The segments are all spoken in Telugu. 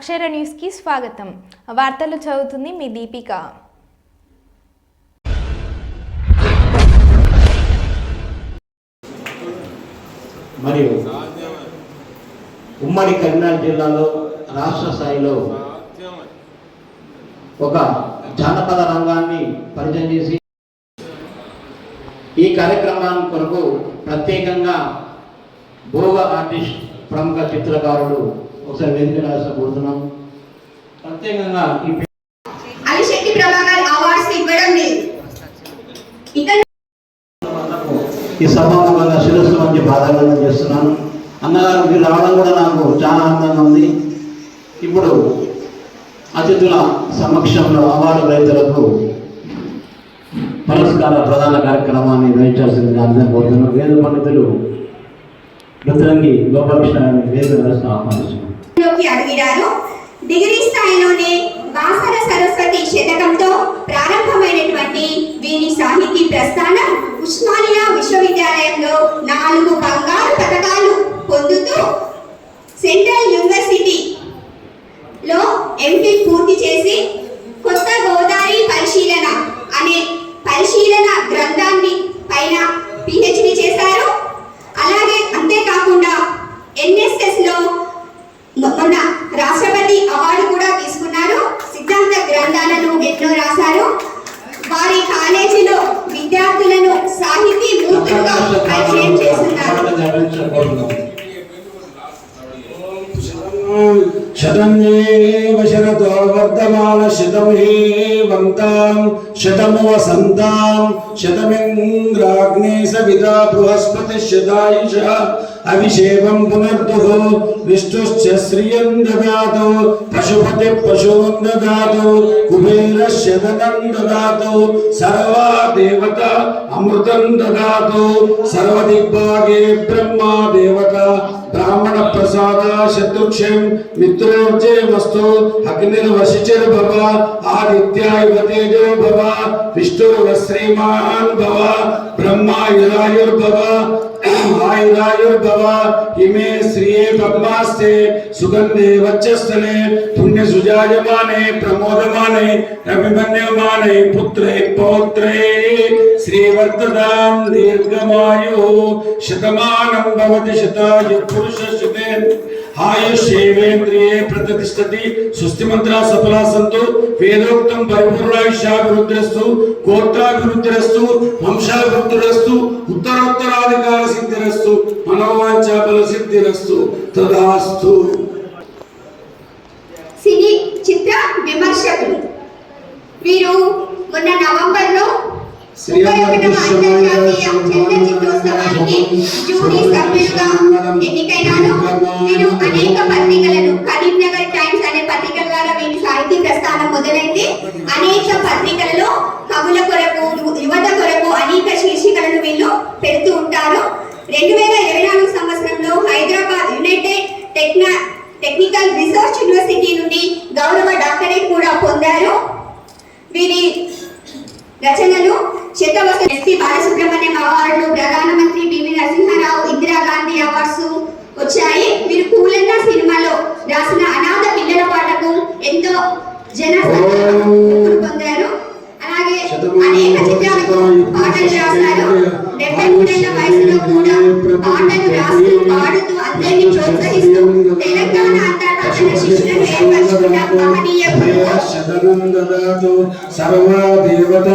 అక్షర న్యూస్కి స్వాగతం. వార్తలు చదువుతుంది మీ దీపిక. మరియు ఉమ్మడి కరీంనగర్ జిల్లాలో రాష్ట్ర స్థాయిలో ఒక జానపద రంగాన్ని పరిచయం చేసి ఈ కార్యక్రమాన్ని కొరకు ప్రత్యేకంగా భోగ ఆర్టిస్ట్ ప్రముఖ చిత్రకారుడు ఒకసారి వేదిక రాసకూడుతున్నాం ప్రత్యేకంగా ఈ అలిశెట్టి ప్రభాకర్ అవార్డ్స్ ఇవ్వడం లేదు. ఈ సభాముఖంగా శిరస్సు మంచి బాధాకరణ చేస్తున్నాను. అన్నగారు మీరు రావడం కూడా నాకు చాలా ఆనందంగా ఉంది. ఇప్పుడు అతిథుల సమక్షంలో అవార్డు రైతులకు పురస్కార ప్రధాన కార్యక్రమాన్ని నిర్వహించాల్సిందిగా అందరూ కోరుతున్నారు వేద పండితులు రుద్రంగి గోపాలకృష్ణ వేద వ్యవస్థ ఆహ్వానిస్తున్నాం లోకి అడిగినారు డిగ్రీ స్థాయిలోనే వాసన సరస్వతి శతకంతో ప్రారంభమైనటువంటి శతమేవ శరతో వర్ధమాన శతం హేవంతాం శతము వసంతాం శతమింద్రాగ్నే సవితా బృహస్పతి శతాయుష అభిషేకం పునర్దుః విష్ణుశ్చ శ్రియం దాతు పశుపతి పశువం దాతు కుబేర శతనం దాతు సర్వా దేవత అమృతం దాతు సర్వదిగ్భాగే బ్రహ్మా దేవత ప్రసాద శత్రుక్షం మిత్రోర్జయమస్తు అగ్నిర్వశిచిర్భవ ఆదిత్యాయువ తేజో భవ విష్ణుర్వ శ్రీమాన్ భవ బ్రహ్మాయురాయుర్భవ आयुर्दायुर्भवा इमे श्रिये पद्मास्ते सुगंधे वक्षस्थले पुण्य सुजायमाने, प्रमोदमाने, अभिमन्यमाने, पुत्रे, पौत्रे। श्रीवर्तदां दीर्घमायुः। शतमानं भवति शतायुः पुरुषस्य ఆయుష్ేంద్రియే ప్రతిష్టతి సుస్థి మంత్రా సఫలా సంతు వేదోక్తం పరిపూర్ణాయుష్యాభివృద్ధిరస్తు గోత్రాభివృద్ధిరస్తు వంశాభివృద్ధిరస్తు ఉత్తరోత్తరాధికార సిద్ధిరస్తు మనోవాంఛా బల సిద్ధిరస్తు. తదాస్తు. సినీ చిత్ర విమర్శకులు వీరు మొన్న నవంబర్ జూరీ సభ్యులుగా ఎన్నికైనారు వీరు అనేక పత్రికలను కరీంనగర్ టైమ్స్ అనే పత్రిక ద్వారా వీరి సాహితీ ప్రస్థానం మొదలైతే అనేక పత్రికలలో కవుల కొరకు యువత కొరకు అనేక శీర్షికలను వీళ్ళు పెడుతూ ఉంటారు రెండు వేల ఇరవై నాలుగు సంవత్సరంలో హైదరాబాద్ యునైటెడ్ టెక్నా టెక్నికల్ రీసెర్చ్ యూనివర్సిటీ నుండి గౌరవ డాక్టరేట్ కూడా పొందారు వీరి రచనలు digamos eso శతనం దదాతు సర్వా దేవత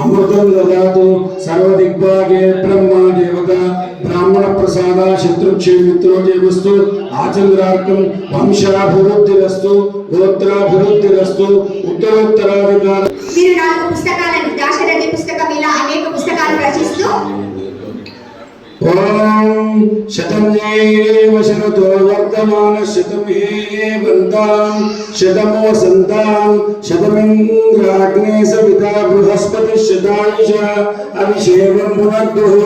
అమృతం దదాతు సర్వదిగ్భాగే బ్రహ్మా దేవత బ్రాహ్మణ ప్రసాద శత్రుక్షే మిత్రోజయమస్తు ఆచంద్రార్థం వంశాభివృద్ధిరస్తు గోత్రాభివృద్ధిరస్తు ఉత్తరోత్తరాధికార నాలుగు పుస్తకాలను దాశరథి పుస్తకం ఇలా అనేక పుస్తకాలు రచిస్తూ ఓం శతం ఏవ శరతో వర్తమాన శతం ఏవంతాం శతమో సంతాం శతమింద్రాగ్నే సవితా బృహస్పతి శతాయుష అభిషేకం పునర్దుః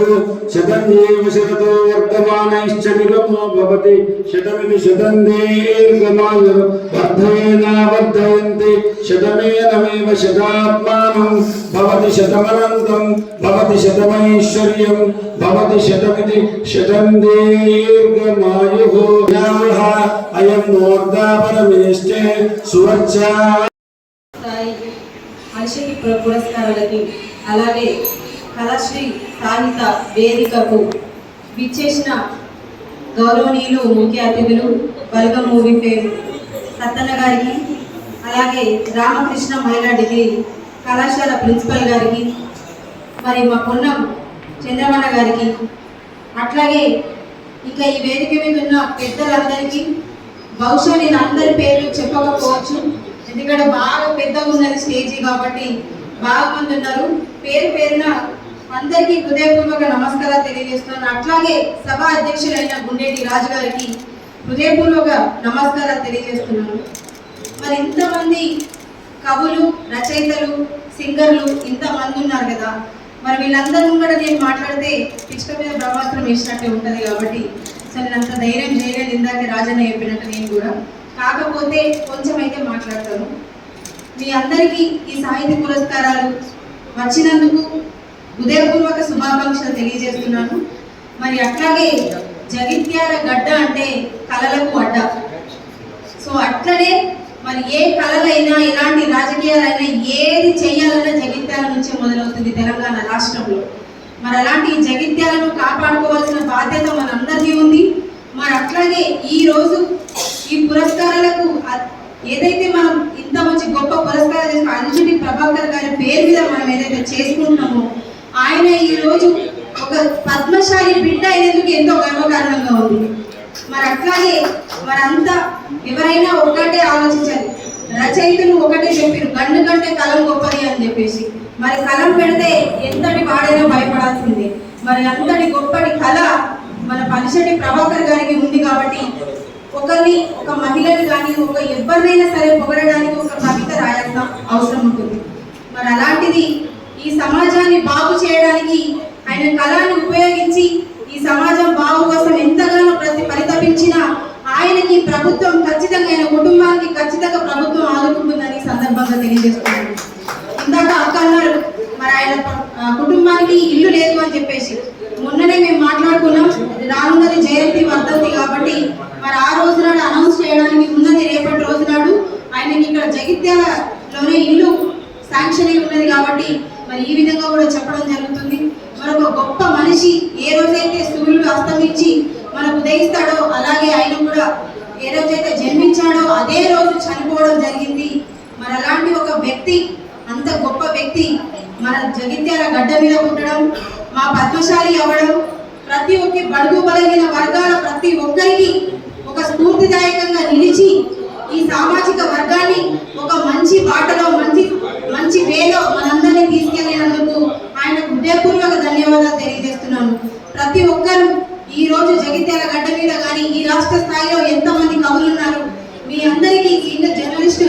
శతం ఏవ శరతో వర్తమానైశ్చ నిగమో భవతి శతమిది శతం దీర్ఘమాయుర్ వర్ధయేన శతమేనమేవ శతాత్మానం భవతి శతమనంతం భవతి శతమైశ్వర్యం భవతి శతమితి శతం దీర్ఘమాయుః యావః అయం నోర్ధాపరమేష్టే సువర్చా మనిషికి పురస్కారాలకి అలాగే కళాశ్రీ సాహిత వేదికకు విచ్చేసిన గౌరవనీయులు ముఖ్య అతిథులు బల్గం మూవీ పేరు సత్తన్న గారికి అలాగే రామకృష్ణ మహిళా డిగ్రీ కళాశాల ప్రిన్సిపల్ గారికి మరి మా పొన్నం చంద్రమణ గారికి అట్లాగే ఇంకా ఈ వేదిక మీద ఉన్న పెద్దలందరికీ బహుశా నేను అందరి పేర్లు చెప్పకపోవచ్చు. ఎందుకంటే బాగా పెద్దగా ఉన్నది స్టేజీ కాబట్టి బాగా మంది ఉన్నారు. పేరు పేరున అందరికీ హృదయపూర్వక నమస్కారాలు తెలియజేస్తున్నాను. అట్లాగే సభ అధ్యక్షులైన గుండేటి రాజు గారికి హృదయపూర్వక నమస్కారాలు తెలియజేస్తున్నాను. మరి ఇంతమంది కవులు రచయితలు సింగర్లు ఇంతమంది ఉన్నారు కదా. మరి వీళ్ళందరూ కూడా నేను మాట్లాడితే పిచ్చుక మీద బ్రహ్మాస్త్రం వేసినట్టే ఉంటుంది కాబట్టి. సో నేను అంత ధైర్యం చేయలేదు ఇందాక రాజన్న చెప్పినట్టు నేను కూడా. కాకపోతే కొంచెం అయితే మాట్లాడతాను. మీ అందరికీ ఈ సాహిత్య పురస్కారాలు వచ్చినందుకు హృదయపూర్వక శుభాకాంక్షలు తెలియజేస్తున్నాను. మరి అట్లాగే జగిత్యాల గడ్డ అంటే కళలకు అడ్డ. సో అట్లనే మరి ఏ కళలైనా ఎలాంటి రాజకీయాలైనా ఏది చేయాలన్నా జగిత్యాల నుంచే మొదలవుతుంది తెలంగాణ రాష్ట్రంలో. మరి అలాంటి జగిత్యాలను కాపాడుకోవాల్సిన బాధ్యత మనందరికీ ఉంది. మరి అట్లాగే ఈ రోజు ఈ పురస్కారాలకు ఏదైతే మనం ఇంత మంచి గొప్ప పురస్కారాలు చేసుకున్న ప్రభాకర్ గారి పేరు మీద మనం ఏదైతే చేసుకుంటున్నామో ఆయన ఈ రోజు ఒక పద్మశాలి బిడ్డ అయినందుకు ఎంతో గర్వకారణంగా ఉంది. మరి అట్లాగే మరంతా ఎవరైనా ఒకటే ఆలోచించాలి రచయితలు ఒకటే చెప్పారు గండు కంటే కలం గొప్పది అని చెప్పేసి. మరి కలం పెడితే ఎంతటి వాడైనా భయపడాల్సిందే. మరి అంతటి గొప్పటి కళ మన పనిషటి ప్రభాకర్ గారికి ఉంది కాబట్టి ఒకరిని ఒక మహిళని కానీ ఒక ఎవరినైనా సరే పొగడడానికి ఒక కవిత రాయాల్సిన అవసరం ఉంటుంది. మరి అలాంటిది ఈ సమాజాన్ని బాగు చేయడానికి ఆయన కళను ఉపయోగించి ఈ సమాజం బాగు కోసం ఎంతగానో ప్రతి పరితపించిన ఆయనకి ప్రభుత్వం ఖచ్చితంగా ఆయన కుటుంబానికి ఖచ్చితంగా ప్రభుత్వం ఆదుకుంటుందని ఈ సందర్భంగా తెలియజేస్తున్నాను. ఇందాక అక్క అన్నారు మరి ఆయన కుటుంబానికి ఇల్లు లేదు అని చెప్పేసి. మొన్ననే మేము మాట్లాడుకున్నాం రానున్నది జయంతి వర్ధంతి కాబట్టి మరి ఆ రోజు నాడు అనౌన్స్ చేయడానికి ఉన్నది రేపటి రోజు నాడు ఆయనకి ఇక్కడ జగిత్యాలలోనే ఇల్లు శాంక్షన్ అయి ఉన్నది కాబట్టి మరి ఈ విధంగా కూడా చెప్పడం జరుగుతుంది. మరొక గొప్ప మనిషి ఏ రోజైతే సూర్యుడు అస్తమించి మనకు ఉదయిస్తాడు ఏ రోజైతే జన్మించాడో అదే రోజు చనిపోవడం జరిగింది. మరి అలాంటి ఒక వ్యక్తి అంత గొప్ప వ్యక్తి మన జగిత్యాల గడ్డ మీద పుట్టడం మా పద్మశాలి అవ్వడం ప్రతి ఒక్క బడుగు బలగిన వర్గాల ప్రతి ఒక్కరికి ఒక స్ఫూర్తిదాయకంగా నిలిచి ఈ సామాజిక వర్గాన్ని ఒక మంచి బాటలో మంచి మంచి వేలో మనందరినీ తీసుకెళ్ళినందుకు ఆయన హృదయపూర్వక ధన్యవాదాలు తెలియజేస్తున్నాను ప్రతి ఒక్కరు ఈ రోజు జగిత్యాల గడ్డ మీద కానీ ఈ రాష్ట్ర స్థాయిలో ఎంతమంది కవులు ఉన్నారు మీ అందరికీ సీనియర్ జర్నలిస్ట్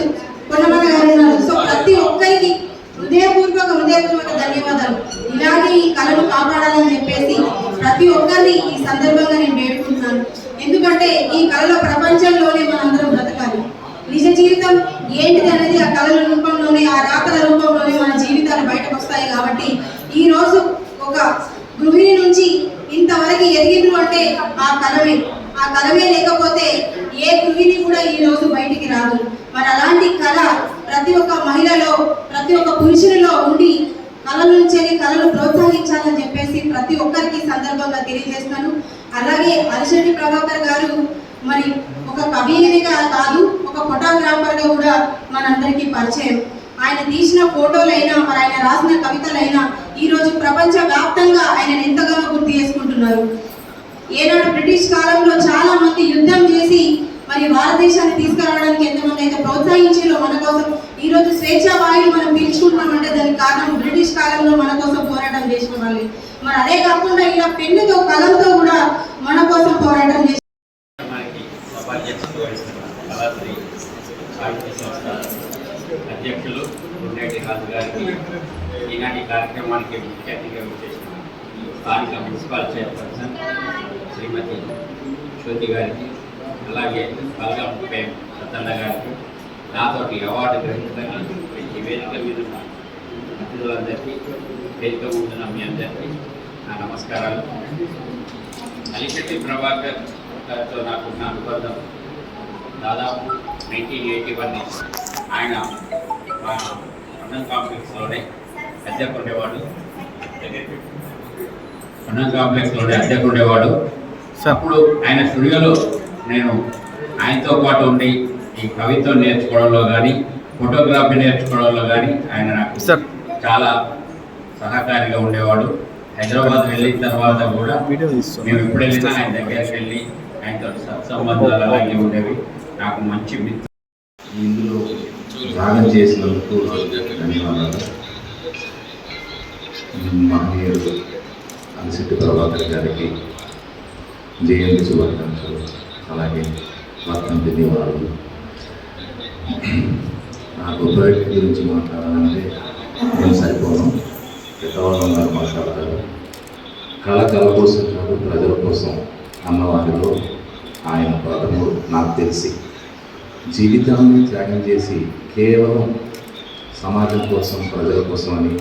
పొన్నమన్న గారు ఉన్నారు సో ప్రతి ఒక్కరికి హృదయపూర్వక హృదయపూర్వక ధన్యవాదాలు ఇలాగే ఈ కళను కాపాడాలని చెప్పేసి ప్రతి ఒక్కరిని ఈ సందర్భంగా నేను వేడుకుంటున్నాను ఎందుకంటే ఈ కళల ప్రపంచంలోనే మనందరం బ్రతకాలి నిజ జీవితం ఏంటిది అనేది ఆ కళల రూపంలోనే ఆ రాతల రూపంలోనే మన జీవితాలు బయటకు వస్తాయి కాబట్టి ఈ రోజు ఒక గృహిణి నుంచి ఇంతవరకు ఎదిగిండ్రు అంటే ఆ కలమే ఆ కలమే లేకపోతే ఏ గృహిణి కూడా ఈ రోజు బయటికి రాదు. మరి అలాంటి కళ ప్రతి ఒక్క మహిళలో ప్రతి ఒక్క పురుషునిలో ఉండి కళల నుంచి కళను ప్రోత్సహించాలని చెప్పేసి ప్రతి ఒక్కరికి సందర్భంగా తెలియజేస్తున్నాను అలాగే అరిశెట్టి ప్రభాకర్ గారు మరి ఒక కవిగా కాదు ఒక ఫోటోగ్రాఫర్గా కూడా మనందరికీ పరిచయం. ఆయన తీసిన ఫోటోలైనా మరి ఆయన రాసిన కవితలైనా ఈ రోజు ప్రపంచ వ్యాప్తంగా ఆయన ఎంతగానో గుర్తు చేసుకుంటున్నారు. ఏనాడు బ్రిటిష్ కాలంలో చాలా మంది యుద్ధం చేసి మరి భారతదేశాన్ని తీసుకురావడానికి ఎంతమంది అయితే ప్రోత్సహించారో మన కోసం ఈ రోజు స్వేచ్ఛా వాయువు మనం పీల్చుకుంటున్నామంటే దానికి కారణం బ్రిటిష్ కాలంలో మన కోసం పోరాటం చేసిన వాళ్ళు. మరి అదే కాకుండా ఇలా పెన్నుతో కలంతో కూడా మన కోసం పోరాటం చేసి మనకి సభాధ్యక్షులు వహిస్తున్న కళాశ్రీ సాహిత్య సంస్థ అధ్యక్షులు గుండేటి రాజు గారికి ఈనాటి కార్యక్రమానికి ముఖ్య అతిథిగా వచ్చేసిన స్థానిక మున్సిపల్ చైర్పర్సన్ శ్రీమతి జ్యోతి గారికి అలాగే బల్గం పేమ్ సత్తన్న గారికి నాతోటి అవార్డు గ్రహించడానికి ఈ వేదిక మీద ఉన్న అతిథులందరికీ వేదిక ముందున్న మీ అందరికీ నా నమస్కారాలు. అలిశెట్టి ప్రభాకర్ గారితో నాకున్న అనుబంధం దాదాపు నైన్టీన్ ఎయిటీ వన్ నుంచి ఆయన మా అన్నం కాంప్లెక్స్లోనే అద్దెకు ఉండేవాడు. అన్నం కాంప్లెక్స్లోనే అద్దెకు ఉండేవాడు. అప్పుడు ఆయన స్టూడియోలో నేను ఆయనతో పాటు ఉండి ఈ కవిత్వం నేర్చుకోవడంలో కానీ ఫోటోగ్రఫీ నేర్చుకోవడంలో కానీ ఆయన నాకు. చాలా సహకారిగా ఉండేవాడు. హైదరాబాద్ వెళ్ళిన తర్వాత కూడా మేము ఎప్పుడు వెళ్ళినా ఆయన దగ్గరికి వెళ్ళి ఆయనతో సత్సంబంధాలు అలాగే ఉండేవి. నాకు మంచి మిత్రుడు ఇందులో త్యాగం చేసినందుకు ధన్యవాదాలు. మహనీయుడు అలసిట్టి ప్రభాకర్ గారికి జయంతి శుభాకాంక్షలు అలాగే వర్తంతి నివాళులు నాకు గొప్ప గురించి మాట్లాడాలంటే నేను సరిపోను. పెద్దవాళ్ళు ఉన్నారు మాట్లాడతారు కళ కళ కోసం కాదు ప్రజల కోసం అన్నవారిలో ఆయన పాత్రలు నాకు తెలిసి. జీవితాన్ని త్యాగం చేసి కేవలం సమాజం కోసం ప్రజల కోసం అని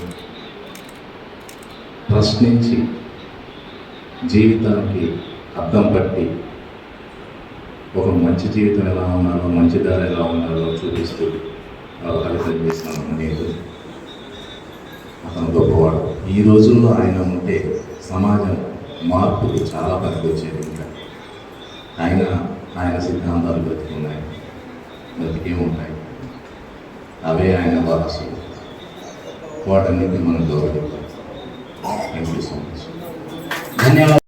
ప్రశ్నించి జీవితానికి అర్థం పట్టి ఒక మంచి జీవితం ఎలా ఉన్నారో మంచి దారి ఎలా ఉన్నారో చూపిస్తూ ఫలితం చేసిన నేను అతను గొప్పవాడు. ఈ రోజుల్లో ఆయన ఉంటే సమాజం మార్పుకు చాలా పనికొచ్చేది ఇంకా. ఆయన ఆయన సిద్ధాంతాలు బ్రతికున్నాయి బ్రతికే ఉంటాయి. అవే ఆయన వారసులు. వాటన్నిటిని మనం గౌరవించాలి. థ్యాంక్ యూ సో మచ్ ధన్యవాదాలు.